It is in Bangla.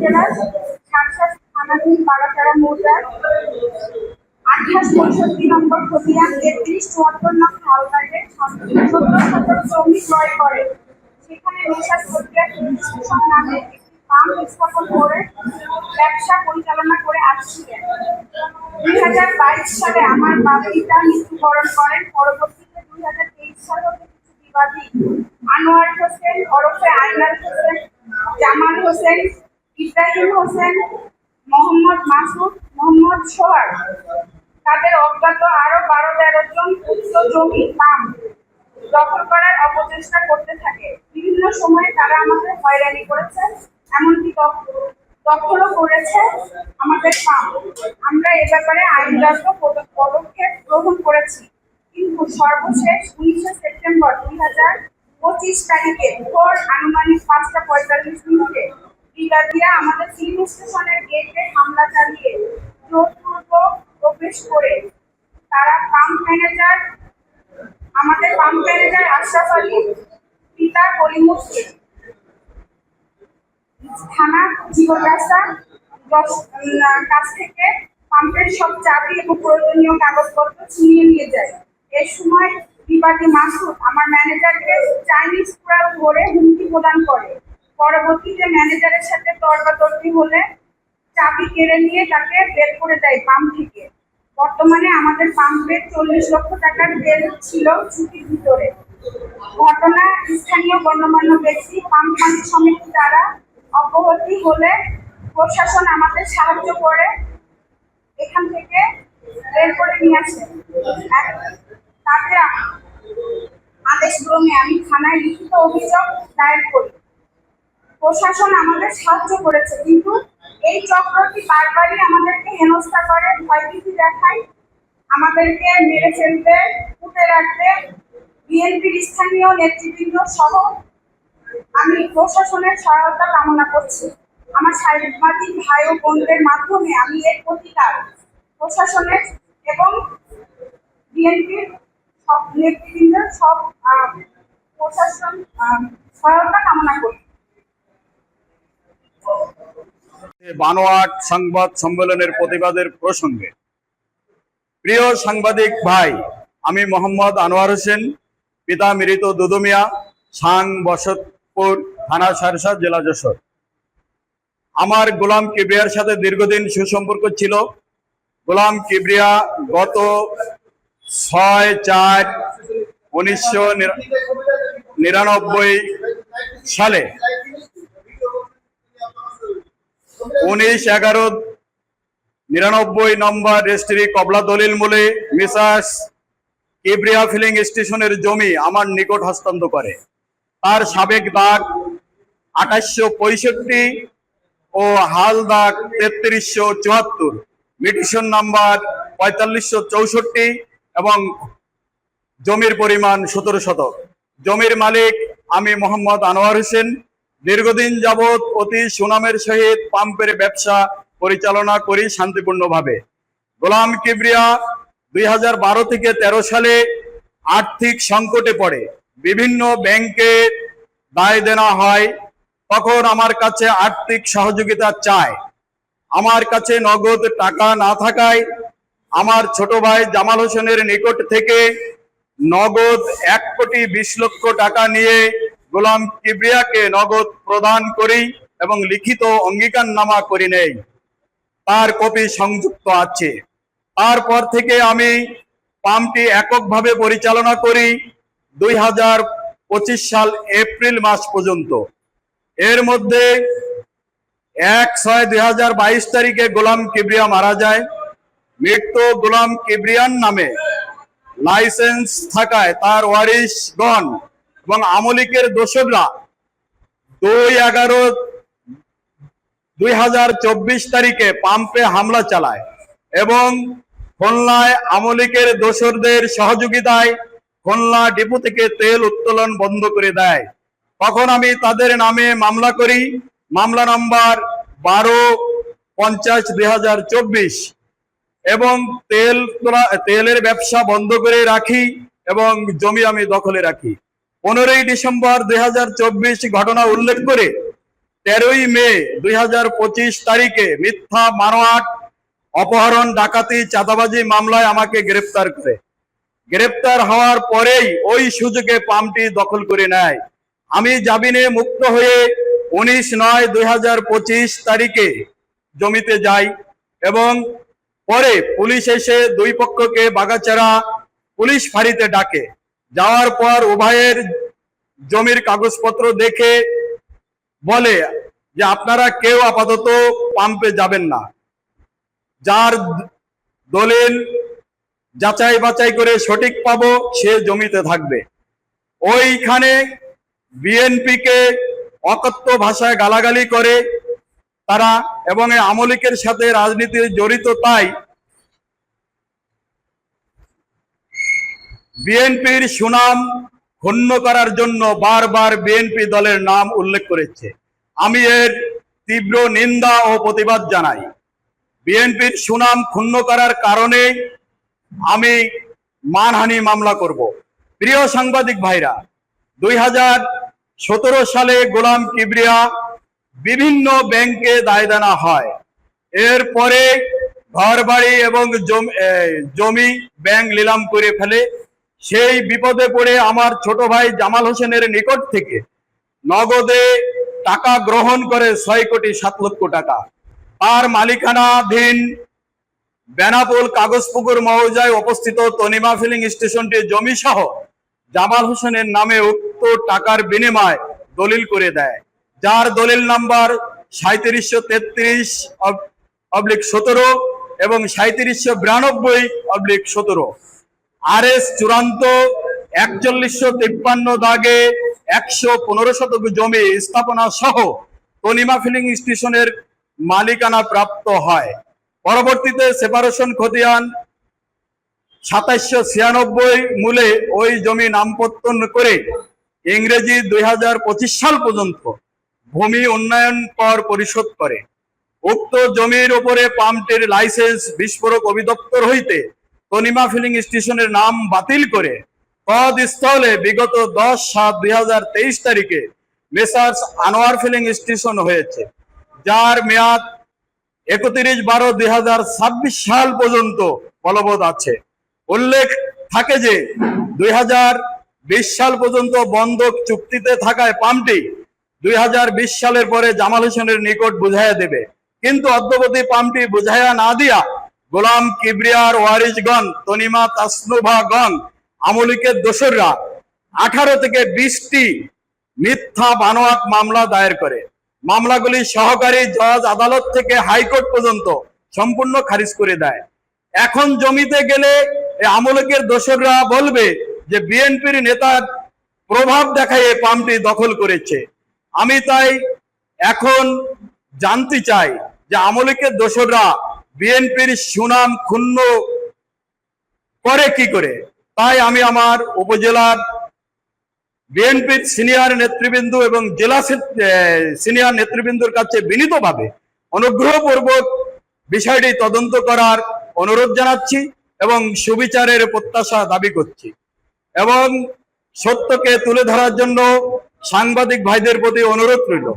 জেলার সাতসাত থানাধীন বাগাচারা মৌজার আঠাশ পঁয়ষট্টি নম্বর খতিয়ান, তেত্রিশ চুয়াত্তর নং হালদারের সত্তর সতেরো শ্রমিক ক্রয় করে। সেখানে মেশার প্রক্রিয়া ইনস্টিটিউশন নামে একটি ফার্ম স্থাপন করে ব্যবসা পরিচালনা করে আসছিলেন। দুই হাজার বাইশ সালে আমার বাপিতা মৃত্যুবরণ করেন। পরবর্তীতে দুই হাজার তেইশ সাল হতে কিছু বিবাদী আনোয়ার হোসেন, ওরফে আইনাল হোসেন, জামাল হোসেন ইব্রাহিম হোসেন, মোহাম্মদ মাসুদ, মোহাম্মদ সোহার তাদের অজ্ঞাত আরও বারো, তেরো জন উচ্চ জমি নাম দখল করার অপচেষ্টা করতে থাকে। বিভিন্ন সময়ে তারা আমাদের হয়রানি করেছে, এমনকি দখ- দখলও করেছে আমাদের পাম আমরা এ ব্যাপারে আইনগত পদক্ষেপ গ্রহণ করেছি। কিন্তু সর্বশেষ উনিশে সেপ্টেম্বর দুই হাজার পঁচিশ তারিখে ভোর আনুমানিক পাঁচটা পঁয়তাল্লিশ মিনিটে বিবাদীরা আমাদের ফিল্ম স্টেশনের গেটে হামলা চালিয়ে জোরপূর্বক প্রবেশ করে। তারা পাম্প ম্যানেজার আমাদের পাম্প ম্যানেজার আশরাফ আলী, পিতা কলিমুদ্দিন থানা জীবন দশ- কাছ থেকে পাম্পের সব চাবি এবং প্রয়োজনীয় কাগজপত্র ছিনিয়ে নিয়ে যায়। এর সময় বিবাদী মাসুদ, আমার ম্যানেজারকে চাইনিজ কুড়াল ধরে হুমকি প্রদান করে। পরবর্তীতে ম্যানেজারের সাথে তর্কাতর্কি হলে চাবি কেড়ে নিয়ে তাকে বের করে দেয় পাম্প থেকে। বর্তমানে আমাদের পাম্পের চল্লিশ লক্ষ টাকার তেল ছিল ছুটির ভিতরে। ঘটনা স্থানীয় গণ্যমান্য ব্যক্তি পাম্প মালিক সমিতি দ্বারা অব্যাহতি হলে প্রশাসন আমাদের সাহায্য করে, এখান থেকে বের করে নিয়ে আসে। তাদের আদেশ ক্রমে আমি থানায় লিখিত অভিযোগ দায়ের করি। প্রশাসন আমাদের সাহায্য করেছে, কিন্তু এই চক্রটি বারবারই আমাদেরকে হেনস্থা করে ভয়ভীতি দেখায়, আমাদেরকে মেরে ফেলতে পুঁতে রাখবে বিএনপির স্থানীয় নেতৃবৃন্দ সহ আমি প্রশাসনের সহায়তা কামনা করছি। আমার সাংবাদিক ভাই ও বোনদের মাধ্যমে আমি এর প্রতিকার প্রশাসনের এবং বিএনপির সব নেতৃবৃন্দের সব প্রশাসন সহায়তা কামনা করি বানোয়াট সংবাদ সম্মেলনের প্রতিবাদের প্রসঙ্গে। প্রিয় সাংবাদিক ভাই, আমি মোহাম্মদ আনোয়ার হোসেন, পিতা মৃত দুদুমিয়া সাং বসতপুর থানা সারসা, জেলা যশোর। আমার গোলাম কিবরিয়ার সাথে দীর্ঘদিন সুসম্পর্ক ছিল। গোলাম কিবরিয়া গত ছয় চার উনিশশো নিরানব্বই সালে উনিশ এগারো নিরানব্বই নম্বর রেজিস্ট্রি কবলা দলিল মূলে মিসাস কিবরিয়া ফিলিং স্টেশনের জমি আমার নিকট হস্তান্তর করে। তার সাবেক দাগ আঠাশশো পঁয়ষট্টি ও হাল দাগ তেত্রিশশো চুয়াত্তর। মিটিশন নাম্বার পঁয়তাল্লিশশো চৌষট্টি এবং জমির পরিমাণ সতেরো শতক। জমির মালিক আমি মোহাম্মদ আনোয়ার হোসেন। দীর্ঘদিন যাবৎ অতি সুনামের সহিত পাম্পের ব্যবসা পরিচালনা করি শান্তিপূর্ণভাবে। গোলাম কিবরিয়া দুই হাজার বারো থেকে ১৩ সালে আর্থিক সংকটে পড়ে। বিভিন্ন ব্যাংকে দায় দেনা হয়, তখন আমার কাছে আর্থিক সহযোগিতা চায়। আমার কাছে নগদ টাকা না থাকায় আমার ছোট ভাই জামাল হোসেনের নিকট থেকে নগদ এক কোটি বিশ লক্ষ টাকা নিয়ে গোলাম কিবরিয়াকে নগদ প্রদান করি এবং লিখিত অঙ্গীকারনামা করি নেই। তার কপি সংযুক্ত আছে। তারপর থেকে আমি পাম্পটি এককভাবে পরিচালনা করি দুই হাজার পঁচিশ সাল এপ্রিল মাস পর্যন্ত। এর মধ্যে এক ছয় দুই তারিখে গোলাম কিবরিয়া মারা যায়। মৃত্যু গোলাম কিবরিয়ান নামে। লাইসেন্স থাকায় তার ওয়ারিশগণ এবং আমলিকের দোসররা দুই এগারো দুই তারিখে পাম্পে হামলা চালায় এবং খুলনায় আমলিকের দোসরদের সহযোগিতায় খুলনা ডিপো থেকে তেল উত্তোলন বন্ধ করে দেয়। তখন আমি তাদের নামে মামলা করি। মামলা নাম্বার বারো পঞ্চাশ দুই এবং তোলা- তেলের ব্যবসা বন্ধ করে রাখি এবং জমি আমি দখলে রাখি। পনেরোই ডিসেম্বর দুই হাজার চব্বিশ ঘটনা উল্লেখ করে তেরোই মে দুই হাজার পঁচিশ তারিখে মিথ্যা মারোয়াট অপহরণ, ডাকাতি, চাঁদাবাজি মামলায় আমাকে গ্রেপ্তার করে। গ্রেপ্তার হওয়ার পরেই ওই সুযোগে পাম্পটি দখল করে নেয়। আমি জামিনে মুক্ত হয়ে উনিশ নয় দুই তারিখে জমিতে যাই এবং পরে পুলিশ এসে দুই পক্ষকে বাগাচারা পুলিশ ফাঁড়িতে ডাকে। যাওয়ার পর উভয়ের জমির কাগজপত্র দেখে বলে যে আপনারা কেউ আপাতত পাম্পে যাবেন না। যার দলিল যাচাই বাছাই করে সঠিক পাবো, সে জমিতে থাকবে। ওইখানে বিএনপি কে অকথ্য ভাষায় গালাগালি করে তারা এবং আমলিকের সাথে রাজনীতির জড়িত তাই বিএনপির সুনাম ক্ষুণ্ণ করার জন্য বারবার বিএনপি দলের নাম উল্লেখ করেছে। আমি এর তীব্র নিন্দা ও প্রতিবাদ জানাই। বিএনপির সুনাম ক্ষুণ্ণ করার কারণে আমি মানহানি মামলা করব। প্রিয় সাংবাদিক ভাইরা, দুই হাজার সতেরো সালে গোলাম কিবরিয়া বিভিন্ন ব্যাংকে দায়দানা হয়। এরপরে ঘর বাড়ি এবং জম- জমি ব্যাংক নিলাম করে ফেলে সেই বিপদে পড়ে আমার ছোট ভাই জামাল হোসেনের নিকট থেকে নগদে টাকা গ্রহণ করে ছয় কোটি সাত লক্ষ টাকা। তার মালিকানাধীন বেনাপোল কাগজপুকুর মৌজায় অবস্থিত তনিমা ফিলিং স্টেশনটি জমি সহ জামাল হোসেনের নামে উক্ত টাকার বিনিময় দলিল করে দেয়, যার দলিল নাম্বার সাঁত্রিশশো তেত্রিশ অবলিক সতেরো এবং সাঁত্রিশশো বিরানব্বই অবলিক সতেরো। আর এস চূড়ান্ত একচল্লিশশো তিপ্পান্ন দাগে একশো পনেরো শতক জমি স্থাপনা সহ তনিমা ফিলিং স্টেশনের মালিকানা প্রাপ্ত হয়। পরবর্তীতে সেপারেশন খতিয়ান সাতাইশশো ছিয়ানব্বই মূলে ওই জমি নামপত্তন করে ইংরেজি দুই হাজার পঁচিশ সাল পর্যন্ত ভূমি উন্নয়ন কর পরিশোধ করে। উক্ত জমির উপরে পাম্পটির লাইসেন্স, বিস্ফোরক অধিদপ্তর হইতে তনিমা ফিলিং স্টেশনের নাম বাতিল করে পদ স্থলে বিগত দশ সাত দুই তারিখে মেসার্স আনোয়ার ফিলিং স্টেশন হয়েছে, যার মেয়াদ একত্রিশ বারো দুই সাল পর্যন্ত বলবৎ আছে। উল্লেখ থাকে যে দুই হাজার বিশ সাল পর্যন্ত বন্ধক চুক্তিতে থাকায় পাম্পটি দুই হাজার বিশ সালের পরে জামাল হোসেনের নিকট বুঝাইয়া দেবে। কিন্তু অদ্যবধি পাম্পটি বুঝাইয়া না দিয়া গোলাম কিবরিয়ার ওয়ারিসগণ তনিমা তাসনুভাগণ, আমলিকের দোসররা আঠারো থেকে বিশটি মিথ্যা বানোয়াট মামলা দায়ের করে। মামলাগুলি সহকারী জজ আদালত থেকে হাইকোর্ট পর্যন্ত সম্পূর্ণ খারিজ করে দেয়। এখন জমিতে গেলে আমলকের দোসররা বলবে যে বিএনপির নেতার প্রভাব দেখায় পাম্পটি দখল করেছে। আমি তাই এখন জানতে চাই যে আমলকের দোসররা বিএনপির সুনাম ক্ষুণ্ণ করে কি করে? তাই আমি আমার উপজেলার বিএনপির সিনিয়র নেতৃবৃন্দ এবং জেলা সিনিয়র নেতৃবৃন্দর কাছে বিনীতভাবে অনুগ্রহপূর্বক বিষয়টি তদন্ত করার অনুরোধ জানাচ্ছি এবং সুবিচারের প্রত্যাশা দাবি করছি এবং সত্যকে তুলে ধরার জন্য সাংবাদিক ভাইদের প্রতি অনুরোধ রইল।